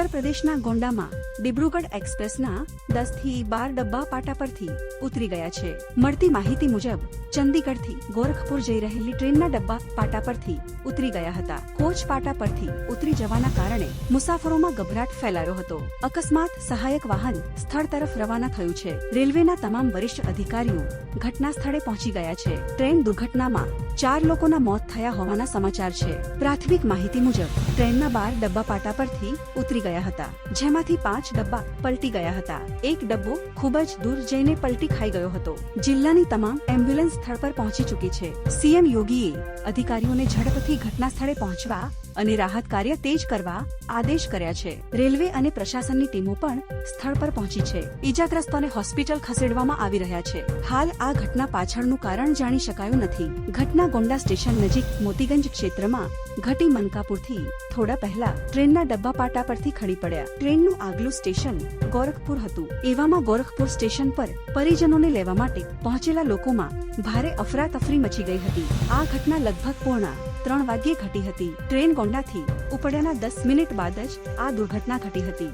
ઉત્તર પ્રદેશના ગોંડામાં ડિબ્રુગઢ એક્સપ્રેસના દસથી બાર ડબ્બા પાટા પરથી ઉતરી ગયા છે. મળતી માહિતી મુજબ, ચંદીગઢથી ગોરખપુર જઈ રહેલી ટ્રેનના ડબ્બા પાટા પરથી ઉતરી ગયા હતા. કોચ પાટા પરથી ઉતરી જવાના કારણે મુસાફરોમાં ગભરાટ ફેલાયો હતો. અકસ્માત, સહાયક વાહન સ્થળ તરફ રવાના થયું છે. રેલવેના તમામ વરિષ્ઠ અધિકારીઓ ઘટના સ્થળે પહોંચી ગયા છે. ટ્રેન દુર્ઘટનામાં ચાર લોકોના મોત થયા હોવાના સમાચાર છે. પ્રાથમિક માહિતી મુજબ, ટ્રેનના બાર ડબ્બા પાટા પરથી ઉતરી ગયા હતા, જેમાંથી પાંચ ડબ્બા પલટી ગયા હતા. એક ડબ્બો ખૂબ જ દૂર જઈને પલટી ખાઈ ગયો હતો. જિલ્લાની તમામ એમ્બ્યુલન્સ સ્થળ પર પહોંચી ચૂકી છે. સીએમ યોગીએ અધિકારીઓને ઝડપથી ઘટના સ્થળે પહોંચવા અને રાહત કાર્ય તેજ કરવા આદેશ કર્યા છે. રેલવે અને પ્રશાસનની ટીમો પણ સ્થળ પર પહોંચી છે. ઈજાગ્રસ્તોને હોસ્પિટલ ખસેડવામાં આવી રહ્યા છે. હાલ આ ઘટના પાછળનું કારણ જાણી શકાયું નથી. ઘટના ગોંડા સ્ટેશન નજીક મોતીગંજ ક્ષેત્રમાં ઘટી મનકાપુરથી થોડા પહેલા ટ્રેનના ડબ્બા પાટા પરથી ખડી પડ્યા. ટ્રેનનું આગલું સ્ટેશન ગોરખપુર હતું. એવામાં ગોરખપુર સ્ટેશન પર પરિજનોને લેવા માટે પહોંચેલા લોકોમાં ભારે અફરાતફરી મચી ગઈ હતી. આ ઘટના લગભગ પૂર્ણા ત્રણ વાગ્યે ઘટી હતી. ટ્રેન ગોંડાથી ઉપડ્યાના દસ મિનિટ બાદ જ આ દુર્ઘટના ઘટી હતી.